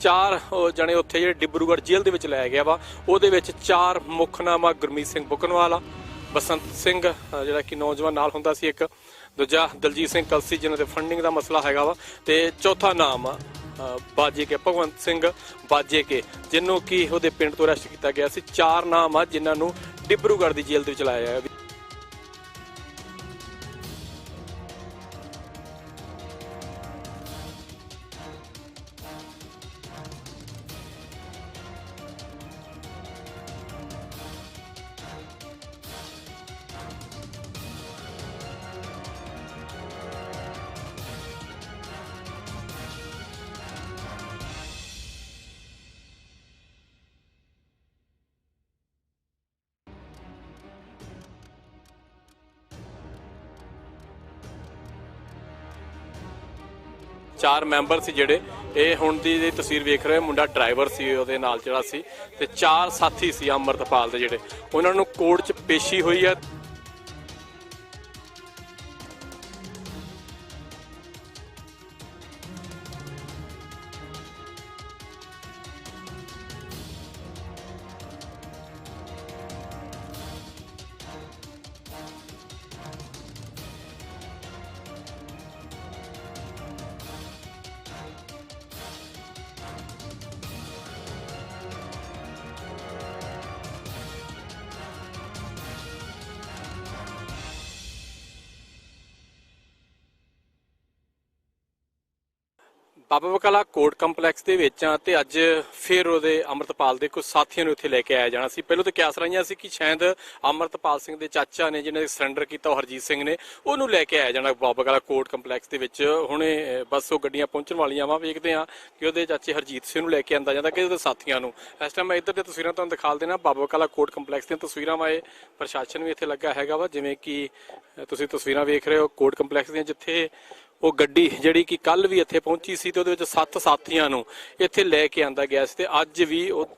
ਚਾਰ ਉਹ ਜਣੇ ਉੱਥੇ ਜਿਹੜੇ ਡਿਬਰੂਗੜ੍ਹ ਜੇਲ੍ਹ ਦੇ ਵਿੱਚ ਲਾਇਆ ਗਿਆ ਵਾ, ਉਹਦੇ ਵਿੱਚ ਚਾਰ ਮੁੱਖ ਨਾਮ ਆ ਗੁਰਮੀਤ ਸਿੰਘ ਬੁਕਨਵਾਲਾ ਬਸੰਤ ਸਿੰਘ ਜਿਹੜਾ ਕਿ ਨੌਜਵਾਨ ਨਾਲ ਹੁੰਦਾ ਸੀ ਇੱਕ, ਦੂਜਾ ਦਲਜੀਤ ਸਿੰਘ ਕਲਸੀ, ਜਿਨ੍ਹਾਂ ਦੇ ਫੰਡਿੰਗ ਦਾ ਮਸਲਾ ਹੈਗਾ ਵਾ, ਤੇ ਚੌਥਾ ਨਾਮ ਆ ਬਾਜੇ ਕੇ ਭਗਵੰਤ ਸਿੰਘ ਬਾਜੇ ਕੇ, ਜਿਹਨੂੰ ਕਿ ਉਹਦੇ ਪਿੰਡ ਤੋਂ ਅਰੈਸਟ ਕੀਤਾ ਗਿਆ ਸੀ। ਚਾਰ ਨਾਮ ਆ ਜਿਨ੍ਹਾਂ ਨੂੰ ਡਿਬਰੂਗੜ੍ਹ ਦੀ ਜੇਲ੍ਹ ਦੇ ਵਿੱਚ ਲਾਇਆ ਗਿਆ। ਚਾਰ ਮੈਂਬਰ ਸੀ ਜਿਹੜੇ। ਇਹ ਹੁਣ ਦੀ ਜਿਹੜੀ ਤਸਵੀਰ ਵੇਖ ਰਹੇ ਹੋ, ਮੁੰਡਾ ਡਰਾਈਵਰ ਸੀ, ਉਹਦੇ ਨਾਲ ਜਿਹੜਾ ਸੀ। ਤੇ ਚਾਰ ਸਾਥੀ ਸੀ ਅੰਮ੍ਰਿਤਪਾਲ ਦੇ ਜਿਹੜੇ। ਉਹਨਾਂ ਨੂੰ ਕੋਰਟ 'ਚ ਪੇਸ਼ੀ ਹੋਈ ਹੈ। ਬਾਬਾ ਬਕਾਲਾ ਕੋਰਟ ਕੰਪਲੈਕਸ ਦੇ ਵਿੱਚ ਆ ਤੇ ਅੱਜ ਫਿਰ ਉਹਦੇ ਅੰਮ੍ਰਿਤਪਾਲ ਦੇ ਕੁਝ ਸਾਥੀਆਂ ਨੂੰ ਇੱਥੇ ਲੈ ਕੇ ਆਇਆ ਜਾਣਾ ਸੀ। ਪਹਿਲਾਂ ਤਾਂ ਕਿਆਸ ਰਹੀਆਂ ਸੀ ਕਿ ਸ਼ਾਇਦ ਅੰਮ੍ਰਿਤਪਾਲ ਸਿੰਘ ਦੇ ਚਾਚਾ ਨੇ ਜਿਹਨੇ ਸਰੈਂਡਰ ਕੀਤਾ ਉਹ ਹਰਜੀਤ ਸਿੰਘ ਨੇ ਉਹਨੂੰ ਲੈ ਕੇ ਆਇਆ ਜਾਣਾ ਬਾਬਾ ਬਕਾਲਾ ਕੋਰਟ ਕੰਪਲੈਕਸ ਦੇ ਵਿੱਚ। ਹੁਣੇ ਅਹ, ਬਸ ਉਹ ਗੱਡੀਆਂ ਪਹੁੰਚਣ ਵਾਲੀਆਂ ਵਾ ਵੇਖਦੇ ਆ ਕਿ ਉਹਦੇ ਚਾਚੇ ਹਰਜੀਤ ਸਿੰਘ ਨੂੰ ਲੈ ਕੇ ਆਂਦਾ ਜਾਂਦਾ ਕਿ ਉਹਦੇ ਸਾਥੀਆਂ ਨੂੰ। ਇਸ ਟਾਈਮ ਮੈਂ ਇੱਧਰ ਦੀਆਂ ਤਸਵੀਰਾਂ ਤੁਹਾਨੂੰ ਦਿਖਾ ਦੇਣਾ ਬਾਬਾ ਬਕਾਲਾ ਕੋਰਟ ਕੰਪਲੈਕਸ ਦੀਆਂ ਤਸਵੀਰਾਂ ਵਾਏ ਪ੍ਰਸ਼ਾਸਨ ਵੀ ਇੱਥੇ ਲੱਗਾ ਹੈਗਾ ਵਾ ਜਿਵੇਂ ਕਿ ਤੁਸੀਂ ਤਸਵੀਰਾਂ ਵੇਖ ਰਹੇ ਹੋ ਕੋਰਟ ਕੰਪਲੈਕਸ ਦੀਆਂ ਜਿੱਥੇ ਉਹ ਗੱਡੀ ਜਿਹੜੀ ਕਿ ਕੱਲ ਵੀ ਇੱਥੇ ਪਹੁੰਚੀ ਸੀ ਤੇ ਉਹਦੇ ਵਿੱਚ ਸੱਤ ਸਾਥੀਆਂ ਨੂੰ ਇੱਥੇ ਲੈ ਕੇ ਆਂਦਾ ਗਿਆ ਸੀ ਤੇ ਅੱਜ ਵੀ ਉਹ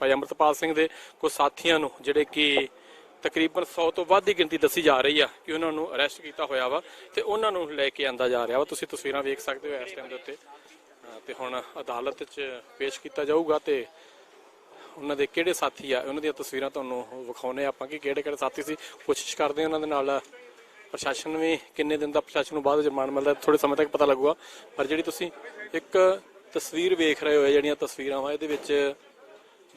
ਭਾਈ ਅਮਰਤਪਾਲ ਸਿੰਘ ਦੇ ਕੁਝ ਸਾਥੀਆਂ ਨੂੰ ਜਿਹੜੇ ਕਿ ਤਕਰੀਬਨ 100 ਤੋਂ ਵੱਧ ਦੀ ਗਿਣਤੀ ਦੱਸੀ ਜਾ ਰਹੀ ਆ ਕਿ ਉਹਨਾਂ ਨੂੰ ਅਰੈਸਟ ਕੀਤਾ ਹੋਇਆ ਵਾ ਤੇ ਉਹਨਾਂ ਨੂੰ ਲੈ ਕੇ ਆਂਦਾ ਜਾ ਰਿਹਾ ਵਾ। ਤੁਸੀਂ ਤਸਵੀਰਾਂ ਵੇਖ ਸਕਦੇ ਹੋ ਇਸ ਟਾਈਮ ਦੇ ਉੱਤੇ। ਤੇ ਹੁਣ ਅਦਾਲਤ 'ਚ ਪੇਸ਼ ਕੀਤਾ ਜਾਊਗਾ ਤੇ ਉਹਨਾਂ ਦੇ ਕਿਹੜੇ ਸਾਥੀ ਆ, ਉਹਨਾਂ ਦੀਆਂ ਤਸਵੀਰਾਂ ਤੁਹਾਨੂੰ ਵਿਖਾਉਨੇ ਆਪਾਂ ਕਿ ਕਿਹੜੇ ਕਿਹੜੇ ਸਾਥੀ ਸੀ। ਕੋਸ਼ਿਸ਼ ਕਰਦੇ ਉਹਨਾਂ ਦੇ ਨਾਲ ਪ੍ਰਸ਼ਾਸਨ ਵੀ ਕਿੰਨੇ ਦਿਨ ਦਾ ਪ੍ਰਸ਼ਾਸਨ ਨੂੰ ਬਾਅਦ ਵਿੱਚ ਰਿਮਾਂਡ ਮਿਲਦਾ ਥੋੜੇ ਸਮੇਂ ਤੱਕ ਪਤਾ ਲੱਗੂਗਾ। ਪਰ ਜਿਹੜੀ ਤੁਸੀਂ ਇੱਕ ਤਸਵੀਰ ਵੇਖ ਰਹੇ ਹੋ ਜਿਹੜੀਆਂ ਤਸਵੀਰਾਂ ਵਾ, ਇਹਦੇ ਵਿੱਚ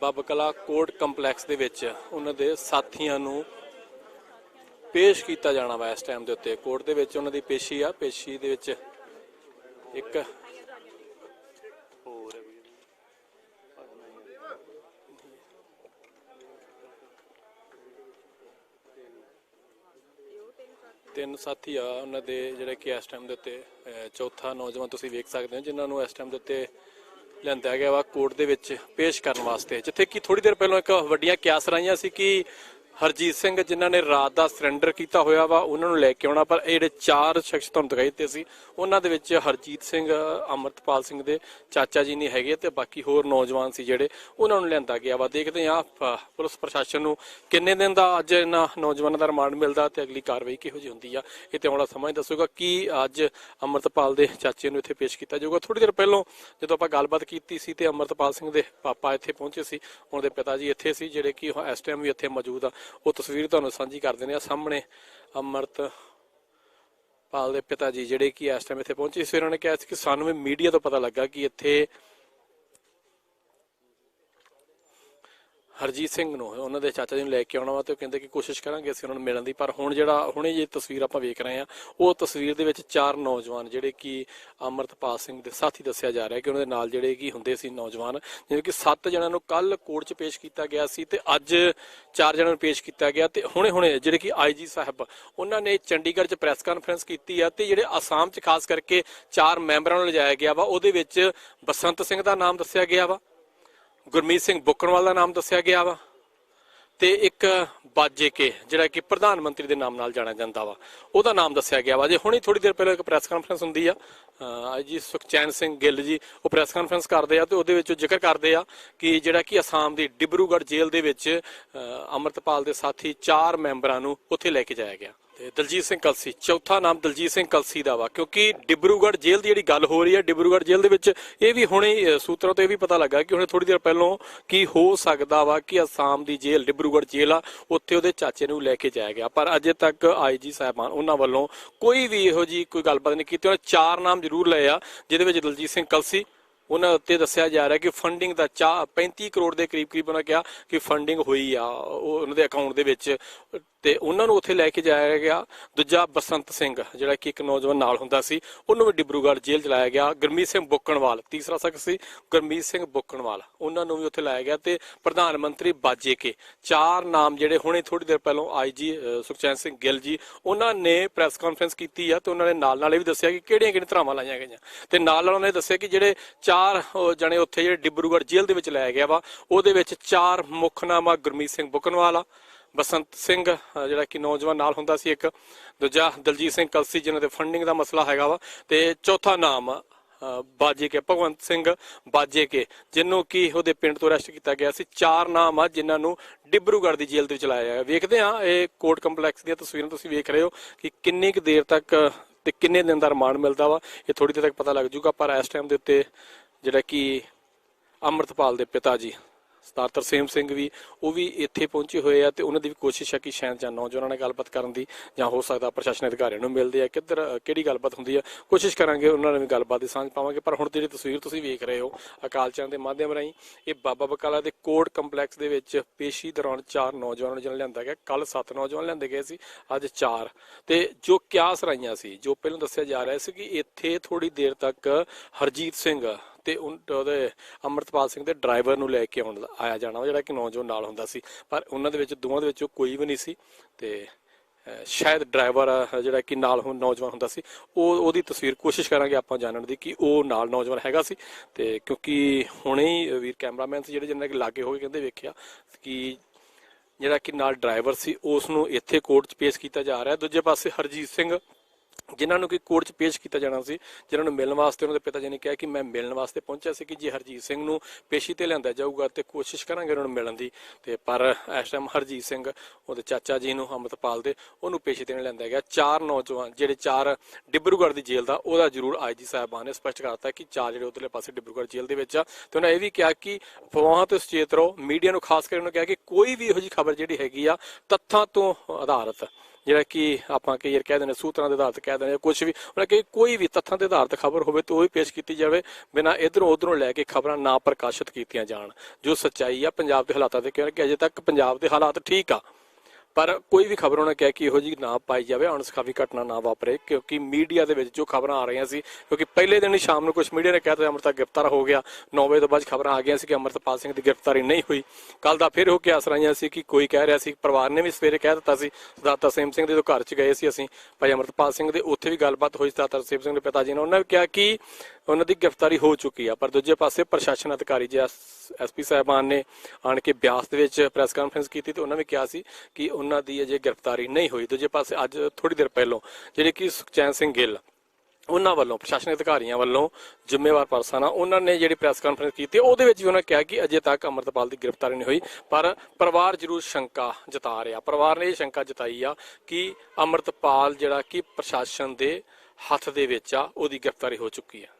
ਬਾਬਾ ਕਲਾ ਕੋਰਟ ਕੰਪਲੈਕਸ ਦੇ ਵਿੱਚ ਉਹਨਾਂ ਦੇ ਸਾਥੀਆਂ ਨੂੰ ਪੇਸ਼ ਕੀਤਾ ਜਾਣਾ ਵਾ ਇਸ ਟਾਈਮ ਦੇ ਉੱਤੇ। ਕੋਰਟ ਦੇ ਵਿੱਚ ਉਹਨਾਂ ਦੀ ਪੇਸ਼ੀ ਆ, ਪੇਸ਼ੀ ਦੇ ਵਿੱਚ ਇੱਕ ਤਿੰਨ ਸਾਥੀ ਆ ਉਹਨਾਂ ਦੇ ਜਿਹੜੇ ਕਿ ਇਸ ਟਾਈਮ ਦੇ ਉੱਤੇ ਅਹ, ਚੌਥਾ ਨੌਜਵਾਨ ਤੁਸੀਂ ਵੇਖ ਸਕਦੇ ਹੋ ਜਿਨ੍ਹਾਂ ਨੂੰ ਇਸ ਟਾਈਮ ਦੇ ਉੱਤੇ ਲਿਆਂਦਾ ਗਿਆ ਵਾ ਕੋਰਟ ਦੇ ਵਿੱਚ ਪੇਸ਼ ਕਰਨ ਵਾਸਤੇ। ਜਿੱਥੇ ਕਿ ਥੋੜੀ ਦੇਰ ਪਹਿਲਾਂ ਇੱਕ ਵੱਡੀਆਂ ਕਿਆਸ ਰਾਈਆਂ ਸੀ ਕਿ ਹਰਜੀਤ ਸਿੰਘ ਜਿਨ੍ਹਾਂ ਨੇ ਰਾਤ ਦਾ ਸਰੈਂਡਰ ਕੀਤਾ ਹੋਇਆ ਵਾ, ਉਹਨਾਂ ਨੂੰ ਲੈ ਕੇ ਆਉਣਾ। ਪਰ ਇਹ ਜਿਹੜੇ ਚਾਰ ਸ਼ਖਸ ਤੁਹਾਨੂੰ ਦਿਖਾਈ ਦਿੱਤੇ ਸੀ ਉਹਨਾਂ ਦੇ ਵਿੱਚ ਹਰਜੀਤ ਸਿੰਘ, ਅਮਰਤਪਾਲ ਸਿੰਘ ਦੇ ਚਾਚਾ ਜੀ ਨਹੀਂ ਹੈਗੇ ਤੇ ਬਾਕੀ ਹੋਰ ਨੌਜਵਾਨ ਸੀ ਜਿਹੜੇ, ਉਹਨਾਂ ਨੂੰ ਲਿਆਂਦਾ ਗਿਆ ਵਾ। ਦੇਖਦੇ ਹਾਂ ਪੁਲਿਸ ਪ੍ਰਸ਼ਾਸਨ ਨੂੰ ਕਿੰਨੇ ਦਿਨ ਦਾ ਅੱਜ ਇਹਨਾਂ ਨੌਜਵਾਨਾਂ ਦਾ ਰਿਮਾਂਡ ਮਿਲਦਾ ਤੇ ਅਗਲੀ ਕਾਰਵਾਈ ਕਿਹੋ ਜਿਹੀ ਹੁੰਦੀ ਆ, ਇਹ ਤੇ ਆਉਣਾ ਸਮਾਂ ਹੀ ਦੱਸੂਗਾ ਕੀ ਅੱਜ ਅਮਰਤਪਾਲ ਦੇ ਚਾਚੇ ਨੂੰ ਇੱਥੇ ਪੇਸ਼ ਕੀਤਾ ਜਾਊਗਾ। ਥੋੜੀ ਦੇਰ ਪਹਿਲਾਂ ਜਦੋਂ ਆਪਾਂ ਗੱਲਬਾਤ ਕੀਤੀ ਸੀ ਤੇ ਅਮਰਤਪਾਲ ਸਿੰਘ ਦੇ ਪਾਪਾ ਇੱਥੇ ਪਹੁੰਚੇ ਸੀ, ਉਹਨਾਂ ਦੇ ਪਿਤਾ ਜੀ ਇੱਥੇ ਸੀ, ਜਿਹੜੇ ਕਿ ਇਸ ਟਾਈਮ ਵੀ ਇੱਥੇ ਮੌਜੂਦ ਆ। ਉਹ ਤਸਵੀਰ ਤੁਹਾਨੂੰ ਸਾਂਝੀ ਕਰ ਦਿੰਦੇ ਆ ਸਾਹਮਣੇ ਅਮਰਤ ਪਾਲ ਦੇ ਪਿਤਾ ਜੀ ਜਿਹੜੇ ਕਿ ਇਸ ਟਾਈਮ ਇੱਥੇ ਪਹੁੰਚੇ ਸੀ। ਉਹਨਾਂ ਨੇ ਕਿਹਾ ਸੀ ਕਿ ਸਾਨੂੰ ਵੀ ਮੀਡੀਆ ਤੋਂ ਪਤਾ ਲੱਗਾ ਕਿ ਇੱਥੇ ਹਰਜੀਤ ਸਿੰਘ ਨੂੰ, ਉਹਨਾਂ ਦੇ ਚਾਚਾ ਜੀ ਨੂੰ ਲੈ ਕੇ ਆਉਣਾ ਵਾ ਤੇ ਉਹ ਕਹਿੰਦੇ ਕਿ ਕੋਸ਼ਿਸ਼ ਕਰਾਂਗੇ ਅਸੀਂ ਉਹਨਾਂ ਨੂੰ ਮਿਲਣ ਦੀ, ਪਰ ਹੁਣ ਜਿਹੜਾ, ਹੁਣੇ ਜੇ ਤਸਵੀਰ ਆਪਾਂ ਵੇਖ ਰਹੇ ਆ ਉਹ ਤਸਵੀਰ ਦੇ ਵਿੱਚ ਚਾਰ ਨੌਜਵਾਨ ਜਿਹੜੇ ਕਿ ਅਮਰਤਪਾਲ ਸਿੰਘ ਦੇ ਸਾਥੀ ਦੱਸਿਆ ਜਾ ਰਿਹਾ ਕਿ ਉਹਨਾਂ ਦੇ ਨਾਲ ਜਿਹੜੇ ਕਿ ਹੁੰਦੇ ਸੀ ਨੌਜਵਾਨ, ਜਿਵੇਂ ਕਿ ਸੱਤ ਜਣਾਂ ਨੂੰ ਕੱਲ ਕੋਰਟ 'ਚ ਪੇਸ਼ ਕੀਤਾ ਗਿਆ ਸੀ ਤੇ ਅੱਜ ਚਾਰ ਜਣਾਂ ਨੂੰ ਪੇਸ਼ ਕੀਤਾ ਗਿਆ ਤੇ ਹੁਣੇ ਹੁਣੇ ਜਿਹੜੇ ਕਿ ਆਈਜੀ ਸਾਹਿਬ, ਉਹਨਾਂ ਨੇ ਚੰਡੀਗੜ੍ਹ 'ਚ ਪ੍ਰੈਸ ਕਾਨਫਰੰਸ ਕੀਤੀ ਆ ਤੇ ਜਿਹੜੇ ਆਸਾਮ 'ਚ ਖਾਸ ਕਰਕੇ ਚਾਰ ਮੈਂਬਰਾਂ ਨੂੰ ਲਿਜਾਇਆ ਗਿਆ ਵਾ, ਉਹਦੇ ਵਿੱਚ ਬਸੰਤ ਸਿੰਘ ਦਾ ਨਾਮ ਦੱਸਿਆ ਗਿਆ ਵਾ ਗੁਰਮੀਤ ਸਿੰਘ ਬੁੱਕਣਵਾਲ ਦਾ ਨਾਮ ਦੱਸਿਆ ਗਿਆ ਵਾ ਤੇ ਇੱਕ ਬਾਜੇ ਕੇ, ਜਿਹੜਾ ਕਿ ਪ੍ਰਧਾਨ ਮੰਤਰੀ ਦੇ ਨਾਮ ਨਾਲ ਜਾਣਿਆ ਜਾਂਦਾ ਵਾ, ਉਹਦਾ ਨਾਮ ਦੱਸਿਆ ਗਿਆ ਵਾ। ਜੇ ਹੁਣੇ ਥੋੜੀ ਦੇਰ ਪਹਿਲਾਂ ਇੱਕ ਪ੍ਰੈਸ ਕਾਨਫਰੰਸ ਹੁੰਦੀ ਆ ਜੀ ਸੁਖਚੈਨ ਸਿੰਘ ਗਿੱਲ ਜੀ, ਉਹ ਪ੍ਰੈਸ ਕਾਨਫਰੰਸ ਕਰਦੇ ਆ ਤੇ ਉਹਦੇ ਵਿੱਚ ਉਹ ਜ਼ਿਕਰ ਕਰਦੇ ਆ ਕਿ ਜਿਹੜਾ ਕਿ ਅਸਾਮ ਦੀ ਡਿਬਰੂਗੜ੍ਹ ਜੇਲ੍ਹ ਦੇ ਵਿੱਚ, ਅਹ, ਅੰਮ੍ਰਿਤਪਾਲ ਦੇ ਸਾਥੀ ਚਾਰ ਮੈਂਬਰਾਂ ਨੂੰ ਉੱਥੇ ਲੈ ਕੇ ਜਾਇਆ ਗਿਆ। ਤੇ ਦਲਜੀਤ ਸਿੰਘ ਕਲਸੀ, ਚੌਥਾ ਨਾਮ ਦਲਜੀਤ ਸਿੰਘ ਕਲਸੀ ਦਾ ਵਾ, ਕਿਉਂਕਿ ਡਿਬਰੂਗੜ੍ਹ ਜੇਲ੍ਹ ਦੀ ਜਿਹੜੀ ਗੱਲ ਹੋ ਰਹੀ ਹੈ, ਡਿਬਰੂਗੜ੍ਹ ਜੇਲ੍ਹ ਦੇ ਵਿੱਚ ਇਹ ਵੀ ਹੁਣੇ ਸੂਤਰਾਂ ਤੋਂ ਇਹ ਵੀ ਪਤਾ ਲੱਗਾ ਕਿ ਹੁਣੇ ਥੋੜੀ ਦੇਰ ਪਹਿਲਾਂ ਕੀ ਹੋ ਸਕਦਾ ਵਾ ਕਿ ਅਸਾਮ ਦੀ ਜੇਲ੍ਹ, ਡਿਬਰੂਗੜ੍ਹ ਜੇਲ੍ਹ ਆ, ਉੱਥੇ ਉਹਦੇ ਚਾਚੇ ਨੂੰ ਲੈ ਕੇ ਜਾਇਆ ਗਿਆ। ਪਰ ਅਜੇ ਤੱਕ ਆਈਜੀ ਸਾਹਿਬਾਨ ਉਹਨਾਂ ਵੱਲੋਂ ਕੋਈ ਵੀ ਇਹੋ ਜੀ ਕੋਈ ਗੱਲਬਾਤ ਨਹੀਂ ਕੀਤੀ। ਉਹਨਾਂ ਚਾਰ ਨਾਮ ਜ਼ਰੂਰ ਲਏ ਆ, ਜਿਹਦੇ ਵਿੱਚ ਦਲਜੀਤ ਸਿੰਘ ਕਲਸੀ, ਉਹਨਾਂ ਉੱਤੇ ਦੱਸਿਆ ਜਾ ਰਿਹਾ ਕਿ ਫੰਡਿੰਗ ਦਾ ਚਾ 35 ਕਰੋੜ ਦੇ ਕਰੀਬ ਕਰੀਬ ਉਹਨਾਂ ਕਿਹਾ ਕਿ ਫੰਡਿੰਗ ਹੋਈ ਆ, ਉਹ ਉਹਨਾਂ ਦੇ ਅਕਾਊਂਟ ਦੇ ਵਿੱਚ। ਤੇ ਉਹਨਾਂ ਨੂੰ ਉੱਥੇ ਲੈ ਕੇ ਜਾਇਆ ਗਿਆ ਦੂਜਾ ਬਸੰਤ ਸਿੰਘ ਜਿਹੜਾ ਕਿ ਇੱਕ ਨੌਜਵਾਨ ਨਾਲ ਹੁੰਦਾ ਸੀ। ਉਹਨੂੰ ਵੀ ਡਿਬਰੂਗੜ੍ਹ ਜੇਲ੍ਹ ਚ ਲਾਇਆ ਗਿਆ। ਗੁਰਮੀਤ ਸਿੰਘ ਬੁੱਕਣਵਾਲ ਤੀਸਰਾ ਸ਼ਖਸ ਸੀ ਗੁਰਮੀਤ ਸਿੰਘ ਬੁੱਕਣਵਾਲ। ਉਹਨਾਂ ਨੂੰ ਵੀ ਉੱਥੇ ਲਾਇਆ ਗਿਆ ਤੇ ਪ੍ਰਧਾਨ ਮੰਤਰੀ ਬਾਜੇ ਕੇ। ਚਾਰ ਨਾਮ ਜਿਹੜੇ ਹੁਣੇ ਥੋੜੀ ਦੇਰ ਪਹਿਲਾਂ ਆਈਜੀ ਸੁਖਚੈਨ ਸਿੰਘ ਗਿੱਲ ਜੀ ਉਹਨਾਂ ਨੇ ਪ੍ਰੈਸ ਕਾਨਫਰੰਸ ਕੀਤੀ ਆ ਤੇ ਉਹਨਾਂ ਨੇ ਨਾਲ ਨਾਲ ਇਹ ਵੀ ਦੱਸਿਆ ਕਿ ਕਿਹੜੀਆਂ ਕਿਹੜੀਆਂ ਧਰਾਵਾਂ ਲਾਈਆਂ ਗਈਆਂ। ਤੇ ਨਾਲ ਨਾਲ ਉਹਨੇ ਦੱਸਿਆ ਕਿ ਜਿਹੜੇ ਚਾਰ ਅਹ, ਜਣੇ ਉੱਥੇ ਜਿਹੜੇ ਡਿਬਰੂਗੜ੍ਹ ਜੇਲ੍ਹ ਦੇ ਵਿੱਚ ਲਾਇਆ ਗਿਆ ਵਾ ਉਹਦੇ ਵਿੱਚ ਚਾਰ ਮੁੱਖ ਨਾਮ ਆ ਗੁਰਮੀਤ ਸਿੰਘ ਬੁੱਕਣਵਾਲ ਆ ਬਸੰਤ ਸਿੰਘ ਜਿਹੜਾ ਕਿ ਨੌਜਵਾਨ ਨਾਲ ਹੁੰਦਾ ਸੀ ਇੱਕ, ਦੂਜਾ ਦਲਜੀਤ ਸਿੰਘ ਕਲਸੀ, ਜਿਨ੍ਹਾਂ ਦੇ ਫੰਡਿੰਗ ਦਾ ਮਸਲਾ ਹੈਗਾ ਵਾ। ਤੇ ਚੌਥਾ ਨਾਮ ਬਾਜੇ ਕੇ, ਭਗਵੰਤ ਸਿੰਘ ਬਾਜੇ ਕੇ ਜਿਹਨੂੰ ਕਿ ਉਹਦੇ ਪਿੰਡ ਤੋਂ ਅਰੈਸਟ ਕੀਤਾ ਗਿਆ ਸੀ। ਚਾਰ ਨਾਮ ਆ ਜਿਨ੍ਹਾਂ ਨੂੰ ਡਿਬਰੂਗੜ੍ਹ ਦੀ ਜੇਲ੍ਹ ਦੇ ਵਿੱਚ ਲਾਇਆ ਗਿਆ। ਵੇਖਦੇ ਆ ਇਹ ਕੋਰਟ ਕੰਪਲੈਕਸ ਦੀਆਂ ਤਸਵੀਰਾਂ ਤੁਸੀਂ ਵੇਖ ਰਹੇ ਹੋ ਕਿ ਕਿੰਨੀ ਕੁ ਦੇਰ ਤੱਕ, ਤੇ ਕਿੰਨੇ ਦਿਨ ਦਾ ਰਿਮਾਂਡ ਮਿਲਦਾ ਵਾ, ਇਹ ਥੋੜੀ ਦੇਰ ਤੱਕ ਪਤਾ ਲੱਗ ਜੂਗਾ ਪਰ ਇਸ ਟਾਈਮ ਦੇ ਉੱਤੇ ਜਿਹੜਾ ਕਿ ਅੰਮ੍ਰਿਤਪਾਲ ਦੇ ਪਿਤਾ ਜੀ ਸਰਦਾਰ ਤਰਸੇਮ ਸਿੰਘ ਵੀ, ਉਹ ਵੀ ਇੱਥੇ ਪਹੁੰਚੇ ਹੋਏ ਆ ਤੇ ਉਹਨਾਂ ਦੀ ਵੀ ਕੋਸ਼ਿਸ਼ ਹੈ ਕਿ ਸ਼ਾਇਦ ਜਾਂ ਨੌਜਵਾਨਾਂ ਨਾਲ ਗੱਲਬਾਤ ਕਰਨ ਦੀ ਜਾਂ ਹੋ ਸਕਦਾ ਪ੍ਰਸ਼ਾਸਨ ਅਧਿਕਾਰੀਆਂ ਨੂੰ ਮਿਲਦੇ ਆ। ਕਿੱਧਰ ਕਿਹੜੀ ਗੱਲਬਾਤ ਹੁੰਦੀ ਆ? ਕੋਸ਼ਿਸ਼ ਕਰਾਂਗੇ ਉਹਨਾਂ ਨਾਲ ਵੀ ਗੱਲਬਾਤ ਦੀ ਸਾਂਝ ਪਾਵਾਂਗੇ। ਪਰ ਹੁਣ ਜਿਹੜੀ ਤਸਵੀਰ ਤੁਸੀਂ ਵੇਖ ਰਹੇ ਹੋ ਅਕਾਲ ਚੈਨਲ ਦੇ ਮਾਧਿਅਮ ਰਾਹੀਂ, ਇਹ ਬਾਬਾ ਬਕਾਲਾ ਦੇ ਕੋਰਟ ਕੰਪਲੈਕਸ ਦੇ ਵਿੱਚ ਪੇਸ਼ੀ ਦੌਰਾਨ ਚਾਰ ਨੌਜਵਾਨਾਂ ਨੂੰ ਜਿਹਨਾਂ ਲਿਆਂਦਾ ਗਿਆ। ਕੱਲ ਸੱਤ ਨੌਜਵਾਨ ਲਿਆਂਦੇ ਗਏ ਸੀ, ਅੱਜ ਚਾਰ। ਤੇ ਜੋ ਕਿਆਸ ਰਾਈਆਂ ਸੀ, ਜੋ ਪਹਿਲਾਂ ਦੱਸਿਆ ਜਾ ਰਿਹਾ ਸੀ ਕਿ ਇੱਥੇ ਥੋੜੀ ਦੇਰ ਤੱਕ ਹਰਜੀਤ ਸਿੰਘ ਤੇ ਉਨ- ਉਹਦੇ ਅੰਮ੍ਰਿਤਪਾਲ ਸਿੰਘ ਦੇ ਡਰਾਈਵਰ ਨੂੰ ਲੈ ਕੇ ਆਉਣ ਆਇਆ ਜਾਣਾ ਵਾ, ਜਿਹੜਾ ਕਿ ਨੌਜਵਾਨ ਨਾਲ ਹੁੰਦਾ ਸੀ। ਪਰ ਉਹਨਾਂ ਦੇ ਵਿੱਚ, ਦੋਵਾਂ ਦੇ ਵਿੱਚੋਂ ਕੋਈ ਵੀ ਨਹੀਂ ਸੀ ਤੇ ਸ਼ਾਇਦ ਡਰਾਈਵਰ ਜਿਹੜਾ ਕਿ ਨਾਲ ਹੁਣ ਨੌਜਵਾਨ ਹੁੰਦਾ ਸੀ, ਉਹ ਉਹਦੀ ਤਸਵੀਰ ਕੋਸ਼ਿਸ਼ ਕਰਾਂਗੇ ਆਪਾਂ ਜਾਣਨ ਦੀ ਕਿ ਉਹ ਨਾਲ ਨੌਜਵਾਨ ਹੈਗਾ ਸੀ ਤੇ ਕਿਉਂਕਿ ਹੁਣੇ ਹੀ ਵੀਰ ਕੈਮਰਾਮੈਨ ਸੀ ਜਿਹੜੇ ਜਿੰਨਾਂ ਕਿ ਲਾਗੇ ਹੋ ਕੇ ਕਹਿੰਦੇ ਵੇਖਿਆ ਕਿ ਜਿਹੜਾ ਕਿ ਨਾਲ ਡਰਾਈਵਰ ਸੀ, ਉਸ ਨੂੰ ਇੱਥੇ ਕੋਰਟ 'ਚ ਪੇਸ਼ ਕੀਤਾ ਜਾ ਰਿਹਾ। ਦੂਜੇ ਪਾਸੇ ਹਰਜੀਤ ਸਿੰਘ ਜਿਨ੍ਹਾਂ ਨੂੰ ਕਿ ਕੋਰਟ 'ਚ ਪੇਸ਼ ਕੀਤਾ ਜਾਣਾ ਸੀ, ਜਿਨ੍ਹਾਂ ਨੂੰ ਮਿਲਣ ਵਾਸਤੇ ਉਹਨਾਂ ਦੇ ਪਿਤਾ ਜੀ ਨੇ ਕਿਹਾ ਕਿ ਮੈਂ ਮਿਲਣ ਵਾਸਤੇ ਪਹੁੰਚਿਆ ਸੀ ਕਿ ਜੇ ਹਰਜੀਤ ਸਿੰਘ ਨੂੰ ਪੇਸ਼ੀ ਤੇ ਲਿਆਂਦਾ ਜਾਊਗਾ ਤੇ ਕੋਸ਼ਿਸ਼ ਕਰਾਂਗੇ ਉਹਨਾਂ ਨੂੰ ਮਿਲਣ ਦੀ। ਤੇ ਪਰ ਇਸ ਟਾਈਮ ਹਰਜੀਤ ਸਿੰਘ, ਉਹਦੇ ਚਾਚਾ ਜੀ ਨੂੰ ਅੰਮ੍ਰਿਤਪਾਲ ਦੇ, ਉਹਨੂੰ ਪੇਸ਼ੀ ਤੇ ਨਹੀਂ ਲਿਆਂਦਾ ਗਿਆ। ਚਾਰ ਨੌਜਵਾਨ, ਜਿਹੜੇ ਚਾਰ ਡਿਬਰੂਗੜ੍ਹ ਦੀ ਜੇਲ੍ਹ ਦਾ, ਉਹਦਾ ਜ਼ਰੂਰ ਆਈਜੀ ਸਾਹਿਬਾਨ ਨੇ ਸਪਸ਼ਟ ਕਰਤਾ ਕਿ ਚਾਰ ਜਿਹੜੇ ਉਧਰਲੇ ਪਾਸੇ ਡਿਬਰੂਗੜ੍ਹ ਜੇਲ੍ਹ ਦੇ ਵਿੱਚ ਆ। ਤੇ ਉਹਨਾਂ ਇਹ ਵੀ ਕਿਹਾ ਕਿ ਅਫਵਾਹਾਂ ਤੋਂ ਸੁਚੇਤ ਰਹੋ। ਮੀਡੀਆ ਨੂੰ ਖਾਸ ਕਰਕੇ ਉਹਨਾਂ ਕਿਹਾ ਕਿ ਕੋਈ ਵੀ ਇਹੋ ਜਿਹੀ ਖਬਰ ਜਿਹੜੀ ਹੈਗੀ ਆ, ਤੱਥਾਂ ਤੋਂ ਆਧਾਰਿਤ। ਜਿਹੜਾ ਕਿ ਆਪਾਂ ਕਈ ਵਾਰ ਕਹਿ ਦਿੰਦੇ ਸੂਤਰਾਂ ਦੇ ਆਧਾਰ ਤੇ ਕਹਿ ਦਿੰਦੇ ਕੁਝ ਵੀ, ਉਹਨਾਂ ਕਿ ਕੋਈ ਵੀ ਤੱਥਾਂ ਦੇ ਆਧਾਰ ਤੇ ਖਬਰ ਹੋਵੇ ਤੇ ਉਹ ਹੀ ਪੇਸ਼ ਕੀਤੀ ਜਾਵੇ, ਬਿਨਾਂ ਇਧਰੋਂ ਉਧਰੋਂ ਲੈ ਕੇ ਖਬਰਾਂ ਨਾ ਪ੍ਰਕਾਸ਼ਿਤ ਕੀਤੀਆਂ ਜਾਣ, ਜੋ ਸੱਚਾਈ ਆ ਪੰਜਾਬ ਦੇ ਹਾਲਾਤਾਂ ਤੇ ਕਿਉਂਕਿ ਅਜੇ ਤੱਕ ਪੰਜਾਬ ਦੇ ਹਾਲਾਤ ਠੀਕ ਆ। ਪਰ ਕੋਈ ਵੀ ਖਬਰ ਉਹਨਾਂ ਕਿਹਾ ਕਿ ਇਹੋ ਜੀ ਨਾ ਪਾਈ ਜਾਵੇ, ਅਣਸਖਾਵੀ ਘਟਨਾ ਨਾ ਵਾਪਰੇ, ਕਿਉਂਕਿ ਮੀਡੀਆ ਦੇ ਵਿੱਚ ਜੋ ਖਬਰਾਂ ਆ ਰਹੀਆਂ ਸੀ, ਕਿਉਂਕਿ ਪਹਿਲੇ ਦਿਨ ਹੀ ਸ਼ਾਮ ਨੂੰ ਕੁਝ ਮੀਡੀਆ ਨੇ ਕਹਿ ਦਿੱਤਾ ਅੰਮ੍ਰਿਤਾ ਗ੍ਰਿਫਤਾਰ ਹੋ ਗਿਆ। 9 ਵਜੇ ਤੋਂ ਬਾਅਦ ਖਬਰਾਂ ਆ ਗਈਆਂ ਸੀ ਕਿ ਅੰਮ੍ਰਿਤਪਾਲ ਸਿੰਘ ਦੀ ਗ੍ਰਿਫਤਾਰੀ ਨਹੀਂ ਹੋਈ। ਕੱਲ ਦਾ ਫਿਰ ਹੋ ਕੇ ਆਸ ਰਹੀਆਂ ਸੀ ਕਿ ਕੋਈ ਕਹਿ ਰਿਹਾ ਸੀ, ਪਰਿਵਾਰ ਨੇ ਵੀ ਸਵੇਰੇ ਕਹਿ ਦਿੱਤਾ ਸੀ, ਸਰਦਾਰ ਤਰਸੇਮ ਸਿੰਘ ਦੇ ਤੋਂ ਘਰ 'ਚ ਗਏ ਸੀ ਅਸੀਂ। ਭਾਈ ਅੰਮ੍ਰਿਤਪਾਲ ਸਿੰਘ ਦੇ ਉੱਥੇ ਵੀ ਗੱਲਬਾਤ ਹੋਈ, ਸਰਦਾਰ ਤਰਸੇਮ ਸਿੰਘ ਦੇ ਪਿਤਾ ਜੀ ਨੇ। ਉਹਨਾਂ ਨੇ ਕਿਹਾ ਕਿ ਉਹਨਾਂ ਦੀ ਗ੍ਰਿਫਤਾਰੀ ਹੋ ਚੁੱਕੀ ਆ, ਪਰ ਦੂਜੇ ਪਾਸੇ ਪ੍ਰਸ਼ਾਸਨ ਅਧਿਕਾਰੀ ਜੀ ਐਸਪੀ ਸਾਹਿਬਾਨ ਨੇ ਆਣ ਕੇ ਬਿਆਸ ਦੇ ਵਿੱਚ ਪ੍ਰੈਸ ਕਾਨਫਰੰਸ ਕੀਤੀ ਤੇ ਉਹਨਾਂ ਨੇ ਕਿਹਾ ਸੀ ਕਿ ਉਹਨਾਂ ਦੀ ਅਜੇ ਗ੍ਰਿਫਤਾਰੀ ਨਹੀਂ ਹੋਈ। ਦੂਜੇ ਪਾਸੇ ਅੱਜ ਥੋੜੀ ਦੇਰ ਪਹਿਲਾਂ ਜਿਹੜੇ ਕਿ ਸੁਖਚੈਨ ਸਿੰਘ ਗਿੱਲ, ਉਹਨਾਂ ਵੱਲੋਂ, ਪ੍ਰਸ਼ਾਸਨਿਕ ਅਧਿਕਾਰੀਆਂ ਵੱਲੋਂ ਜ਼ਿੰਮੇਵਾਰ ਪਰਸਨ ਆ, ਉਹਨਾਂ ਨੇ ਜਿਹੜੀ ਪ੍ਰੈਸ ਕਾਨਫਰੰਸ ਕੀਤੀ, ਉਹਦੇ ਵਿੱਚ ਵੀ ਉਹਨਾਂ ਕਿਹਾ ਕਿ ਅਜੇ ਤੱਕ ਅਮਰਤਪਾਲ ਦੀ ਗ੍ਰਿਫਤਾਰੀ ਨਹੀਂ ਹੋਈ, ਪਰ ਪਰਿਵਾਰ ਜ਼ਰੂਰ ਸ਼ੰਕਾ ਜਤਾ ਰਿਹਾ। ਪਰਿਵਾਰ ਨੇ ਇਹ ਸ਼ੰਕਾ ਜਤਾਈ ਆ ਕਿ ਅਮਰਤਪਾਲ ਜਿਹੜਾ ਕਿ ਪ੍ਰਸ਼ਾਸਨ ਦੇ ਹੱਥ ਦੇ ਵਿੱਚ ਆ, ਉਹਦੀ ਗ੍ਰਿਫਤਾਰੀ ਹੋ ਚੁੱਕੀ ਆ।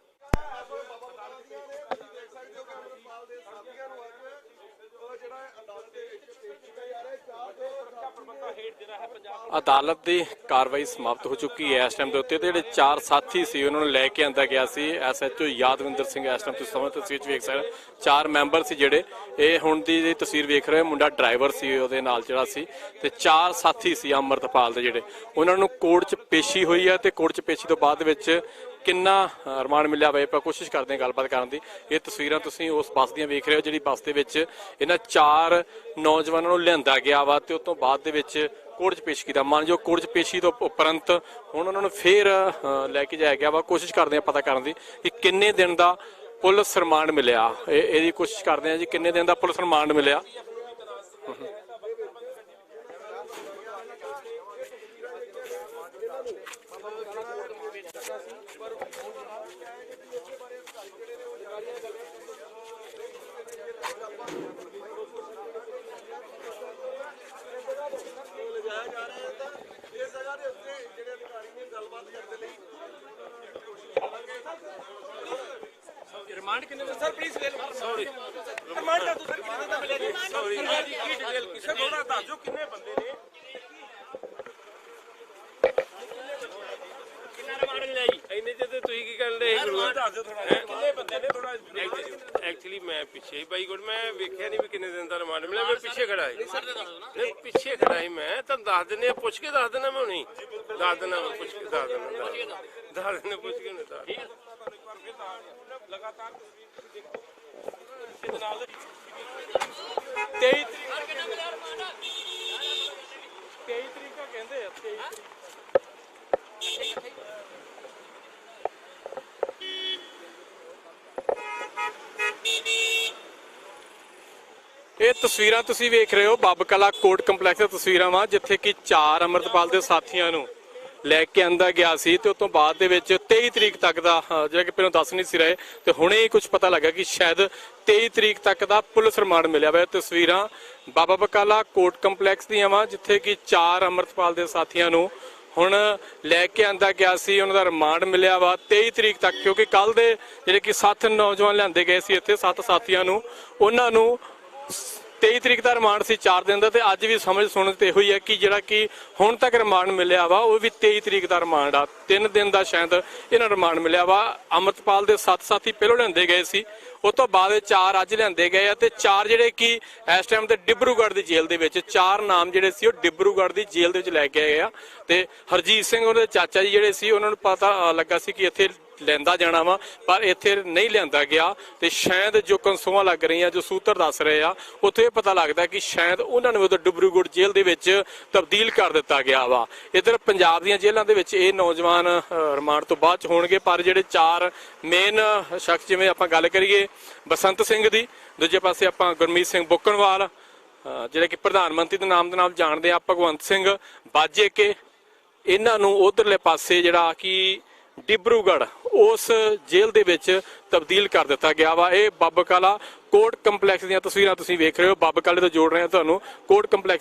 ਅਦਾਲਤ ਦੀ ਕਾਰਵਾਈ ਸਮਾਪਤ ਹੋ ਚੁੱਕੀ ਹੈ। ਇਸ ਟਾਈਮ ਦੇ ਉੱਤੇ ਤੇ ਜਿਹੜੇ ਚਾਰ ਸਾਥੀ ਸੀ ਉਹਨਾਂ ਨੂੰ ਲੈ ਕੇ ਆਂਦਾ ਗਿਆ ਸੀ। ਐਸਐਚਓ ਯਾਦਵਿੰਦਰ ਸਿੰਘ ਇਸ ਟਾਈਮ ਤੁਸੀਂ ਸਮਝ ਤਸਵੀਰ ਵੇਖ ਸਕਦੇ ਚਾਰ ਮੈਂਬਰ ਸੀ ਜਿਹੜੇ। ਇਹ ਹੁਣ ਦੀ ਜਿਹੜੀ ਤਸਵੀਰ ਵੇਖ ਰਹੇ ਮੁੰਡਾ ਡਰਾਈਵਰ ਸੀ ਉਹਦੇ ਨਾਲ ਜਿਹੜਾ ਸੀ। ਤੇ ਚਾਰ ਸਾਥੀ ਸੀ ਅੰਮ੍ਰਿਤਪਾਲ ਦੇ ਜਿਹੜੇ। ਉਹਨਾਂ ਨੂੰ ਕੋਰਟ 'ਚ ਪੇਸ਼ੀ ਹੋਈ ਹੈ ਤੇ ਕੋਰਟ 'ਚ ਪੇਸ਼ੀ ਤੋਂ ਬਾਅਦ ਵਿੱਚ ਕਿੰਨਾ ਅ, ਰਿਮਾਂਡ ਮਿਲਿਆ ਵੇ ਆਪਾਂ ਕੋਸ਼ਿਸ਼ ਕਰਦੇ ਹਾਂ ਗੱਲਬਾਤ ਕਰਨ ਦੀ। ਇਹ ਤਸਵੀਰਾਂ ਤੁਸੀਂ ਉਸ ਬੱਸ ਦੀਆਂ ਵੇਖ ਰਹੇ ਹੋ ਜਿਹੜੀ ਬੱਸ ਦੇ ਵਿੱਚ ਇਹਨਾਂ ਚਾਰ ਨੌਜਵਾਨਾਂ ਨੂੰ ਲਿਆਂਦਾ ਗਿਆ ਵਾ ਤੇ ਉਸ ਤੋਂ ਬਾਅਦ ਦੇ ਵਿੱਚ ਕੋਰਟ 'ਚ ਪੇਸ਼ ਕੀਤਾ। ਮਾਨਯੋਗ ਕੋਰਟ 'ਚ ਪੇਸ਼ੀ ਤੋਂ ਉਪਰੰਤ ਹੁਣ ਉਹਨਾਂ ਨੂੰ ਫੇਰ ਲੈ ਕੇ ਜਾਇਆ ਗਿਆ ਵਾ। ਕੋਸ਼ਿਸ਼ ਕਰਦੇ ਆ ਪਤਾ ਕਰਨ ਦੀ ਕਿ ਕਿੰਨੇ ਦਿਨ ਦਾ ਪੁਲਿਸ ਰਿਮਾਂਡ ਮਿਲਿਆ। ਇਹਦੀ ਕੋਸ਼ਿਸ਼ ਕਰਦੇ ਆ ਜੀ ਕਿੰਨੇ ਦਿਨ ਦਾ ਪੁਲਿਸ ਰਿਮਾਂਡ ਮਿਲਿਆ। ਸਰ ਪਲੀਜ਼ ਲੈ ਲਓ। ਸੌਰੀ ਰਿਮਾਂਡ ਦੋ ਸਰ ਕਿੰਨੇ ਦਾ ਮਿਲਿਆ ਜੀ? ਸੌਰੀ ਕੀ ਡਿਟੇਲ ਕਿਸੇ ਥੋੜਾ ਦੱਸ ਦਿਓ ਕਿੰਨੇ ਬੰਦੇ ਨੇ? ਇੰਨੇ ਚ ਤੇ ਤੁਸੀਂ ਕੀ ਕਰਨ ਦੇ ਦੱਸ ਦਿਓ ਥੋੜਾ ਕਿੰਨੇ ਬੰਦੇ ਨੇ ਥੋੜਾ ਐਕਚੁਅਲੀ ਮੈਂ ਪਿੱਛੇ ਹੀ ਬਾਈ ਗੁੱਡ ਮੈਂ ਵੇਖਿਆ ਨਹੀਂ ਵੀ ਕਿੰਨੇ ਦਿਨ ਦਾ ਰਿਮਾਂਡ ਮਿਲਿਆ। ਮੈਂ ਪਿੱਛੇ ਖੜਾ ਸੀ ਨਹੀਂ ਪਿੱਛੇ ਖੜਾ ਸੀ ਮੈਂ। ਤੁਹਾਨੂੰ ਦੱਸ ਦਿੰਦੇ ਆ ਪੁੱਛ ਕੇ ਦੱਸ ਦਿੰਦਾ ਮੈਂ ਹੁਣੀ। ਦੱਸ ਦਿੰਦਾ ਮੈਂ ਪੁੱਛ ਕੇ ਦੱਸ ਦਿੰਦਾ। ਦੱਸ ਦਿੰਦਾ ਪੁੱਛ ਕੇ ਨਹੀਂ ਦੱਸ ਲਗਾਤਾਰ ਤੇਈ ਤਰੀਕ ਤੇਈ ਤਰੀਕ ਦਾ ਕਹਿੰਦੇ ਆ 23 ਇਹ ਤਸਵੀਰਾਂ ਤੁਸੀਂ ਵੇਖ ਰਹੇ ਹੋ ਬਾਬ ਕਲਾ ਕੋਰਟ ਕੰਪਲੈਕਸ ਦੀਆਂ ਤਸਵੀਰਾਂ ਵਾ, ਜਿੱਥੇ ਕਿ ਚਾਰ ਅਮਰਤਪਾਲ ਦੇ ਸਾਥੀਆਂ ਨੂੰ ਲੈ ਕੇ ਆਂਦਾ ਗਿਆ ਸੀ ਤੇ ਉਸ ਤੋਂ ਬਾਅਦ ਦੇ ਵਿੱਚ 23 ਤਰੀਕ ਤੱਕ ਦਾ ਅਹ, ਜਿਹੜਾ ਕਿ ਪਹਿਲਾਂ ਦੱਸ ਨਹੀਂ ਸੀ ਰਹੇ ਤੇ ਹੁਣੇ ਹੀ ਕੁਝ ਪਤਾ ਲੱਗਾ ਕਿ ਸ਼ਾਇਦ 23 ਤਰੀਕ ਤੱਕ ਦਾ ਪੁਲਿਸ ਰਿਮਾਂਡ ਮਿਲਿਆ ਹੋਇਆ ਤਸਵੀਰਾਂ ਬਾਬਾ ਬਕਾਲਾ ਕੋਰਟ ਕੰਪਲੈਕਸ ਦੀਆਂ ਵਾ ਜਿੱਥੇ ਕਿ ਚਾਰ ਅਮਰਤਪਾਲ ਦੇ ਸਾਥੀਆਂ ਨੂੰ ਹੁਣ ਲੈ ਕੇ ਆਂਦਾ ਗਿਆ ਸੀ ਉਹਨਾਂ ਦਾ ਰਿਮਾਂਡ ਮਿਲਿਆ ਵਾ 23 ਤਰੀਕ ਤੱਕ ਕਿਉਂਕਿ ਕੱਲ ਦੇ ਜਿਹੜੇ ਕਿ ਸੱਤ ਨੌਜਵਾਨ ਲਿਆਂਦੇ ਗਏ ਸੀ ਇੱਥੇ ਸੱਤ ਸਾਥੀਆਂ ਨੂੰ ਉਹਨਾਂ ਨੂੰ 23 ਤਰੀਕ ਦਾ ਰਿਮਾਂਡ ਸੀ 4 ਦਿਨ ਦਾ ਤੇ ਅੱਜ ਵੀ ਸਮਝ ਸੁਣਨ ਤੇ ਇਹੋ ਹੈ ਕਿ ਜਿਹੜਾ ਕਿ ਹੁਣ ਤੱਕ ਰਿਮਾਂਡ ਮਿਲਿਆ ਵਾ, ਉਹ ਵੀ 23 ਤਰੀਕ ਦਾ ਰਿਮਾਂਡ ਆ। 3 ਦਿਨ ਦਾ ਸ਼ਾਇਦ ਇਹਨਾਂ ਰਿਮਾਂਡ ਮਿਲਿਆ ਵਾ। ਅਮਰਤਪਾਲ ਦੇ ਸੱਤ ਸਾਥੀ ਪਹਿਲੋਂ ਲਿਆਂਦੇ ਗਏ ਸੀ ਉਸ ਤੋਂ ਬਾਅਦ ਇਹ ਚਾਰ ਅੱਜ ਲਿਆਂਦੇ ਗਏ ਆ ਤੇ ਚਾਰ ਜਿਹੜੇ ਕਿ ਇਸ ਟਾਈਮ ਤੇ ਡਿਬਰੂਗੜ੍ਹ ਦੀ ਜੇਲ੍ਹ ਦੇ ਵਿੱਚ, ਚਾਰ ਨਾਮ ਜਿਹੜੇ ਸੀ ਉਹ ਡਿਬਰੂਗੜ੍ਹ ਦੀ ਜੇਲ੍ਹ ਦੇ ਵਿੱਚ ਲੈ ਕੇ ਆਏ ਆ। ਤੇ ਹਰਜੀਤ ਸਿੰਘ ਉਹਦੇ ਚਾਚਾ ਜੀ ਜਿਹੜੇ ਸੀ, ਉਹਨਾਂ ਨੂੰ ਪਤਾ ਲੱਗਾ ਸੀ ਕਿ ਇੱਥੇ ਲੈਂਦਾ ਜਾਣਾ ਵਾ ਪਰ ਇੱਥੇ ਨਹੀਂ ਲਿਆਂਦਾ ਗਿਆ ਤੇ ਸ਼ਾਇਦ ਜੋ ਕੰਸੋਆਂ ਲੱਗ ਰਹੀਆਂ ਜੋ ਸੂਤਰ ਦੱਸ ਰਹੇ ਆ ਉੱਥੇ ਇਹ ਪਤਾ ਲੱਗਦਾ ਕਿ ਸ਼ਾਇਦ ਉਹਨਾਂ ਨੂੰ ਉਧਰ ਡਿਬਰੂਗੜ੍ਹ ਜੇਲ੍ਹ ਦੇ ਵਿੱਚ ਤਬਦੀਲ ਕਰ ਦਿੱਤਾ ਗਿਆ ਵਾ। ਇਧਰ ਪੰਜਾਬ ਦੀਆਂ ਜੇਲ੍ਹਾਂ ਦੇ ਵਿੱਚ ਇਹ ਨੌਜਵਾਨ ਰਿਮਾਂਡ ਤੋਂ ਬਾਅਦ ਚ ਹੋਣਗੇ ਪਰ ਜਿਹੜੇ ਚਾਰ ਮੇਨ ਸ਼ਖਸ ਜਿਵੇਂ ਆਪਾਂ ਗੱਲ ਕਰੀਏ ਬਸੰਤ ਸਿੰਘ ਦੀ ਦੂਜੇ ਪਾਸੇ ਆਪਾਂ ਗੁਰਮੀਤ ਸਿੰਘ ਬੁੱਕਣਵਾਲ ਅ, ਜਿਹੜੇ ਕਿ ਪ੍ਰਧਾਨ ਮੰਤਰੀ ਦੇ ਨਾਮ ਦੇ ਨਾਲ ਜਾਣਦੇ ਆ ਭਗਵੰਤ ਸਿੰਘ ਬਾਜੇ ਕੇ ਇਹਨਾਂ ਨੂੰ ਉਧਰਲੇ ਪਾਸੇ ਜਿਹੜਾ ਕਿ ਡਿਬਰੂਗੜ੍ਹ, ਉਸ ਜੇਲ੍ਹ ਦੇ ਵਿੱਚ ਤਬਦੀਲ ਕਰ ਦਿੱਤਾ ਗਿਆ ਵਾ। ਇਹ ਬੱਬਕਾਲਾ ਕੋਰਟ ਕੰਪਲੈਕਸ ਦੀਆਂ ਤਸਵੀਰਾਂ ਤੁਸੀਂ ਵੇਖ ਰਹੇ ਹੋ। ਬੱਬਕਾਲੇ ਤੋਂ ਜੋੜ ਰਹੇ ਹਾਂ ਤੁਹਾਨੂੰ। Court complex